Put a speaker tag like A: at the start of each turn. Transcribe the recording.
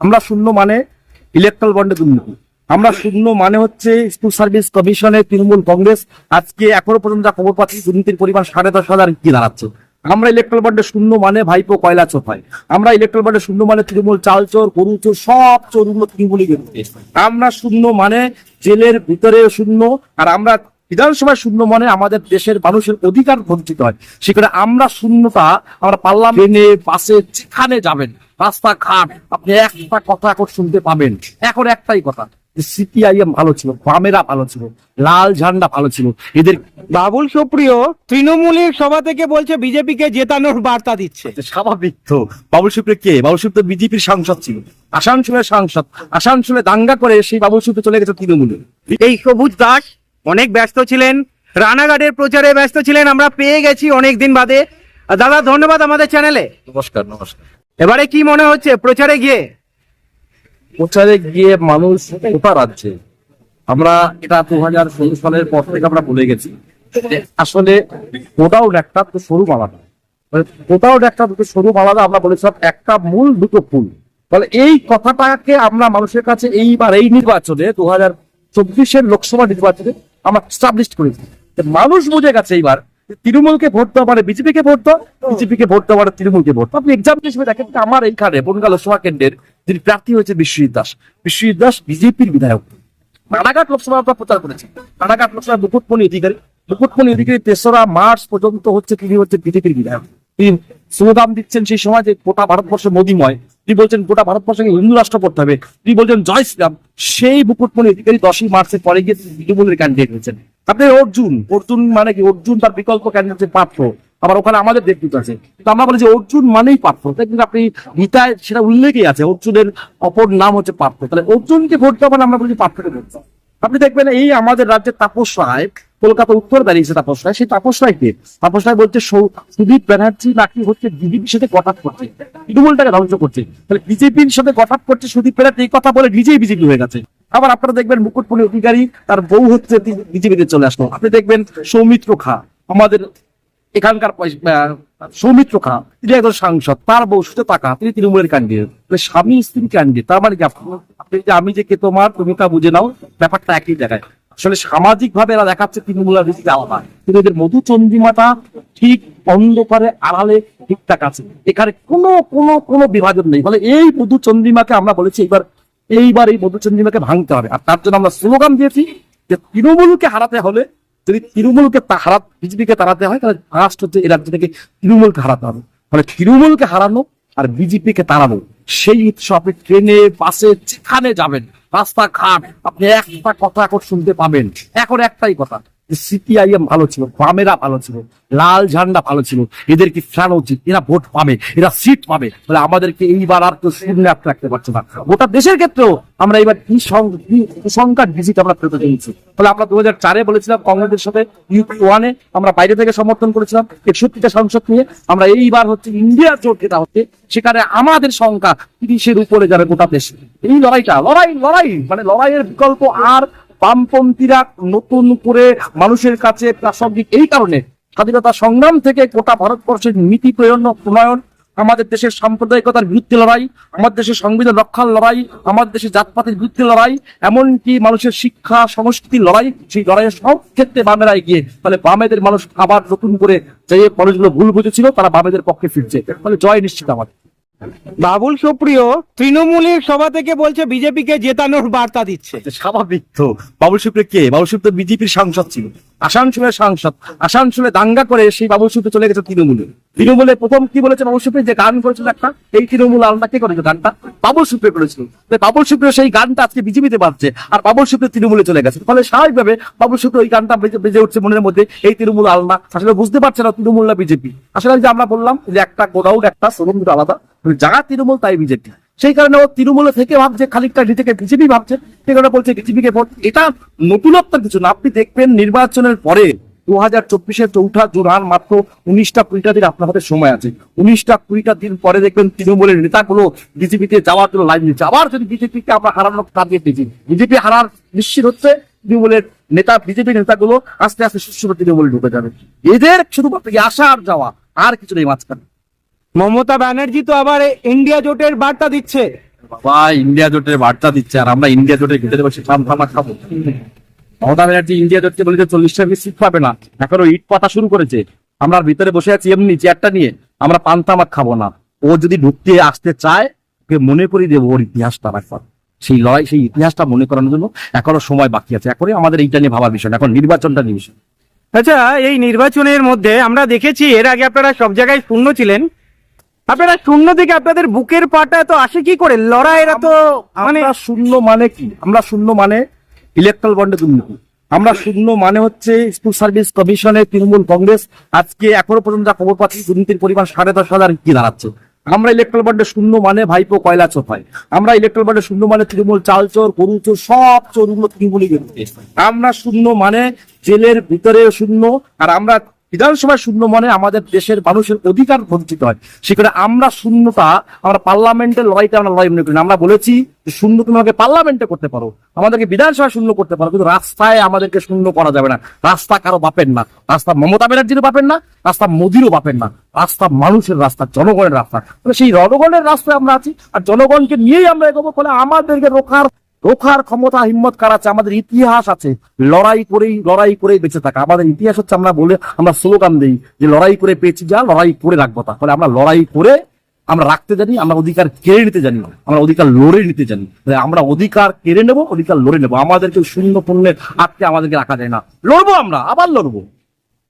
A: আমরা শূন্য মানে ইলেকট্রাল বন্ডে দুর্নীতি। আমরা শূন্য মানে হচ্ছে স্কুল সার্ভিস কমিশনে তৃণমূল কংগ্রেস। আজকে এখনও পর্যন্ত যা খবর পাচ্ছি, দুর্নীতির পরিমাণ সাড়ে দশ হাজার কি দাঁড়াচ্ছে। আমরা ইলেকট্রাল বন্ডে শূন্য মানে ভাইপো কয়লা চোপাই আমরা ইলেকট্রাল বন্ডে শূন্য মানে তৃণমূল চাল চোর গরু চোর সব চোরগুলো তৃণমূলই করছে আমরা শূন্য মানে জেলের ভিতরে শূন্য, আর আমরা বিধানসভায় শূন্য মানে আমাদের দেশের মানুষের অধিকার বঞ্চিত হয়। সেখানে আমরা শূন্যতা, আমরা পার্লামেন্টে, বাসে, যেখানে যাবেন রাস্তাঘাট আপনি একটা কথা এখন শুনতে পাবেন। এখন একটাই কথা সিপিআইএম ভালো ছিল বামেরা ভালো ছিল লাল ঝান্ডা ভালো ছিল। এদের
B: বাবুল সুপ্রিয় তৃণমূলের সভা থেকে বলছে বিজেপি কে জেতানোর বার্তা দিচ্ছে।
A: স্বাভাবিক তো। বাবুল সুপ্রিয় কে? বাবুল সুপ্রিয় বিজেপির সাংসদ ছিল। আসানসোলের সাংসদ। আসানসোলে দাঙ্গা করে সেই বাবুল সুপ্রিয় চলে গেছে তৃণমূলে।
B: এই সবুজ দাস অনেক ব্যস্ত ছিলেন রানাঘাটের প্রচারে ব্যস্ত ছিলেন আমরা পেয়ে গেছি অনেক দিন বাদে। দাদা ধন্যবাদ আমাদের চ্যানেলে।
A: নমস্কার নমস্কার।
B: এবারে কি মনে হচ্ছে? প্রচারে গিয়ে।
A: প্রচারে গিয়ে মানুষ কোথা রাজ্যে? আমরা এটা দু হাজার ষোলো সালের পর থেকে আমরা বলে গেছি। আসলে কোটাও একটা তো স্বরূপ আলাদা। মানে কোটাও একটা দুটো স্বরূপ আলাদা আমরা বলেছিলাম, একটা মূল দুটো ফুল ফলে এই কথাটাকে আমরা মানুষের কাছে এইবার এই নির্বাচনে দু হাজার চব্বিশের লোকসভা নির্বাচনে আমরা স্টাবলিশ করেছি। মানুষ বুঝে গেছে এইবার তৃণমূলকে ভোট দেওয়া মানে বিজেপিকে ভোট দাও বিজেপিকে ভোট দেওয়া মানে তৃণমূলকে ভোট দাও। আপনি এক্সাম্পল হিসেবে দেখেন আমার এইখানে বনগা লোকসভা কেন্দ্রের যিনি প্রার্থী হয়েছে বিশ্বজিৎ দাস। বিশ্বজিৎ দাস বিজেপির বিধায়ক। রানাঘাট লোকসভা প্রচার করেছে। রানাঘাট লোকসভা মুকুটমণি অধিকারী। মুকুটমণি অধিকারী তেসরা মার্চ পর্যন্ত হচ্ছে তিনি হচ্ছে বিজেপির বিধায়ক। তিনি স্লোগান দিচ্ছেন সেই সময় যে গোটা ভারতবর্ষ মোদীময়। তিনি বলছেন গোটা ভারতবর্ষকে হিন্দু রাষ্ট্র করতে হবে। তিনি বলছেন, জয় শ্রীরাম। সেই মুকুটমণি অধিকারী দশই মার্চের পরে গিয়ে তৃণমূলের ক্যান্ডিডেট হয়েছেন। আপনি অর্জুন অর্জুন মানে কি? অর্জুন তার বিকল্প ক্যান্ডিডেট পাত্র আবার ওখানে আমাদের দেখতে আছে তো আমরা বলি যে অর্জুন মানেই পার্থ। কিন্তু আপনি গীতায় সেটা উল্লেখই আছে, অর্জুনের অপর নাম হচ্ছে পার্থ। তাহলে অর্জুনকে ভোট দেওয়া মানে আমরা বলি পার্থকে ভোট দাও। আপনি দেখবেন এই আমাদের রাজ্যের তাপস রায় কলকাতা উত্তর দাঁড়িয়েছে তাপস রায়। সেই তাপস রায় কে তাপস রায় বলছে সুদীপ ব্যানার্জি নাকি হচ্ছে বিজেপির সাথে কটাক করছে? তৃণমূলটাকে ধ্বংস করছে। তাহলে বিজেপির সাথে কটাক করছে সুদীপ ব্যানার্জি, এই কথা বলে নিজেই বিজেপি হয়ে গেছে। আবার আপনারা দেখবেন মুকুটমণি অধিকারী, তার বউ হচ্ছে বিজেপিতে চলে আসলো। আপনি দেখবেন সৌমিত্র খা, আমাদের এখানকার সৌমিত্র খা, তিনি একজন সাংসদ, তার বউ সুতে টাকা তিনি তৃণমূলের ক্যান্ডিডেট স্বামী স্ত্রী ক্যান্ডিডেট তার মানে আপনি যে আমি যে কে তোমার, তুমি তা বুঝে নাও, ব্যাপারটা একই জায়গায়। আসলে সামাজিক ভাবে এরা দেখাচ্ছে তৃণমূল আর আলাদা। কিন্তু এদের মধু চন্দ্রিমাটা ঠিক অন্ধকারে, আড়ালে ঠিকঠাক আছে। এখানে কোনো কোনো কোনো বিভাজন নেই। ফলে এই মধু চন্দ্রিমাকে আমরা বলেছি, এইবার এইবার এই মধু চন্দ্রিমাকে ভাঙতে হবে। আর তার জন্য আমরা স্লোগান দিয়েছি যে তৃণমূলকে হারাতে হলে যদি তৃণমূলকে হারা, বিজেপিকে তাড়াতে হয়, তাহলে ফার্স্ট হচ্ছে এই রাজ্য থেকে তৃণমূলকে হারাতে হবে। ফলে তৃণমূলকে হারানো আর বিজেপিকে তাড়ানো। সেই উৎসবে ট্রেনে, বাসে, যেখানে যাবেন, রাস্তাঘাট, আপনি একটা কথা এখন শুনতে পাবেন। এখন একটাই কথা সিপিআইএম ভালো ছিল, বামেরা ভালো ছিল, লাল ঝান্ডা ভালো ছিল, এদেরকে ফেরানো উচিত, এরা ভোট পাবে, এরা সিট পাবে বলে আমাদেরকে এইবার আর শূন্য একটা রাখতে পারছে না। গোটা দেশের ক্ষেত্রেও আমরা এবার কি সংখ্যার ভিজিট আমরা পেতে চলেছি। ফলে আমরা দু হাজার চারে বলেছিলাম কংগ্রেসের সাথে ইউপি ওয়ানে আমরা বাইরে থেকে সমর্থন করেছিলাম, একষট্টিটা সংসদ নিয়ে আমরা এইবার হচ্ছে ইন্ডিয়া জোট যেটা হচ্ছে, সেখানে আমাদের সংখ্যা তিরিশের উপরে যাবে গোটা দেশে। এই লড়াইটা, লড়াই লড়াই মানে লড়াইয়ের বিকল্প আর বামপন্থীরা নতুন করে মানুষের কাছে প্রাসঙ্গিক এই কারণে স্বাধীনতা সংগ্রাম থেকে গোটা ভারতবর্ষের নীতি প্রণয়ন প্রণয়ন, আমাদের দেশের সাম্প্রদায়িকতার বিরুদ্ধে লড়াই, আমাদের দেশের সংবিধান রক্ষার লড়াই, আমাদের দেশের জাতপাতের বিরুদ্ধে লড়াই, এমনকি মানুষের শিক্ষা, সংস্কৃতির লড়াই, সেই লড়াইয়ের সব ক্ষেত্রে বামেরা এগিয়ে তাহলে বামেদের মানুষ আবার নতুন করে যে মানুষগুলো ভুল বুঝেছিল, তারা বামেদের পক্ষে ফিরছে। ফলে জয় নিশ্চিত আমাদের।
B: বাবুল সুপ্রিয়, তৃণমূলের সভা থেকে বলছে বিজেপিকে জেতানোর বার্তা দিচ্ছে।
A: স্বাভাবিক তো। বাবুল সুপ্রিয় কে? বাবুল সুপ্রিয় বিজেপির সাংসদ ছিল। আসানসোলের সাংসদ। আসানসোলে দাঙ্গা করে সেই বাবুল সুপ্রিয় চলে গেছে তৃণমূলে। তৃণমূলে প্রথম কি বলেছে বাবুল সুপ্রিয় যে গান করেছিল একটা, এই তৃণমূল আলাদা কে করেছে গানটা? বাবুল সুপ্রিয় করেছিল। বাবুল সুপ্রিয় সেই গানটা আজকে বিজেপিতে বাজছে আর বাবুল সুপ্রিয় তৃণমূলে চলে গেছে। ফলে স্বাভাবিকভাবে বাবুল সুপ্রিয় ওই গানটা বেজে উঠছে মনের মধ্যে এই তৃণমূল আলাদা আসলে বুঝতে পারছে না তৃণমূল না বিজেপি। আসলে যে আমরা বললাম যে একটা গোডাউন একটা শোরুম আলাদা। যা তৃণমূল, তাই বিজেপি। সেই কারণে ও তৃণমূলে থেকে ভাবছে, খানিকটা নিজেকে বিজেপি ভাবছে, সেই কারণে বলছে বিজেপিকে ভোট। এটা নতুনত্ব কিছু না। আপনি দেখবেন নির্বাচনের পরে দু হাজার চব্বিশের চৌঠা জুন মাত্র উনিশটা কুড়িটা দিন আপনার হাতে সময় আছে। উনিশটা কুড়িটা দিন পরে দেখবেন তৃণমূলের নেতাগুলো বিজেপিতে যাওয়ার জন্য লাইন দিচ্ছে। আবার যদি বিজেপিকে আমরা হারানোর টার্গেট দিচ্ছি বিজেপি হারার নিশ্চিত হচ্ছে তৃণমূলের নেতা, বিজেপি নেতাগুলো আস্তে আস্তে সুস্থ তৃণমূলে ঢুকে যাবে। এদের শুধুমাত্র আসা আর যাওয়া, আর কিছু নেই মাঝখানে।
B: মমতা ব্যানার্জি তো আবার ইন্ডিয়া জোটের বার্তা দিচ্ছে।
A: বাবা ইন্ডিয়া জোটের বার্তা দিচ্ছে আর আমরা ইন্ডিয়া জোটের ভিতরে বসে চাম থামা খাব। মমতা ব্যানার্জি ইন্ডিয়া জোটকে বলেছে চল্লিশটা সিট পাবে না। এখনও ইট পাতা শুরু করেছে। আমরা ভিতরে বসে আছি এমনি চেয়ারটা নিয়ে। আমরা পান্তামাক খাব না। ও যদি ঢুকতে আসতে চায় ওকে মনে করিয়ে দেবো ওর ইতিহাসটা একবার সেই লড়াই সেই ইতিহাসটা মনে করানোর জন্য এখনও সময় বাকি আছে। এখনই আমাদের এইটা নিয়ে ভাবার বিষয় এখন নির্বাচনটা নিয়ে বিষয়।
B: আচ্ছা এই নির্বাচনের মধ্যে আমরা দেখেছি এর আগে আপনারা সব জায়গায় শূন্য ছিলেন। আপনারা শূন্য থেকে আপনাদের বুকের পাটা তো আসে কি করে? লড়াইরা তো মানে
A: শূন্য মানে কি? আমরা শূন্য মানে ইলেকট্রাল বন্ডে দুর্নীতি। আমরা শূন্য মানে হচ্ছে স্কুল সার্ভিস কমিশনে তৃণমূল কংগ্রেস। আজকে এখনও পর্যন্ত যা খবর পাচ্ছি দুর্নীতির পরিমাণ সাড়ে দশ হাজার কি দাঁড়াচ্ছে? আমরা ইলেকট্রাল বন্ডে শূন্য মানে ভাইপো কয়লা চোপাই আমরা ইলেকট্রাল বন্ডে শূন্য মানে তৃণমূল চাল চোর গরু চোর সব চোরগুলো তৃণমূলই আমরা শূন্য মানে জেলের ভিতরে শূন্য আর আমরা বিধানসভায় শূন্য মানে আমাদের দেশের মানুষের অধিকার বঞ্চিত হয়। সেখানে আমরা শূন্যতা, আমরা পার্লামেন্টের লড়াইটা আমরা লড়াই মনে করি আমরা বলেছি শূন্য তুমি আমাকে পার্লামেন্টে করতে পারো, আমাদেরকে বিধানসভায় শূন্য করতে পারো, কিন্তু রাস্তায় আমাদেরকে শূন্য করা যাবে না। রাস্তা কারও বাপেন না, রাস্তা মমতা ব্যানার্জিরও বাপেন না, রাস্তা মোদিরও বাপেন না, রাস্তা মানুষের রাস্তা, জনগণের রাস্তা। সেই জনগণের রাস্তায় আমরা আছি, আর জনগণকে নিয়েই আমরা এগোবো, ফলে আমাদেরকে রোখার রোখার ক্ষমতা হিম্মত কার আছে? আমাদের ইতিহাস আছে। লড়াই করেই লড়াই করেই বেঁচে থাকা। আমাদের ইতিহাস হচ্ছে আমরা বলে, আমরা স্লোগান দিই যে লড়াই করে পেয়েছি যা, লড়াই করে রাখব তা। ফলে আমরা লড়াই করে আমরা রাখতে জানি, আমরা অধিকার কেড়ে নিতে জানি। আমরা অধিকার লড়ে নিতে জানি। আমরা অধিকার কেড়ে নেব, অধিকার লড়ে নেব। আমাদেরকে শূন্য পণ্যের আটকে আমাদেরকে রাখা যায় না। লড়বো আমরা, আবার লড়বো।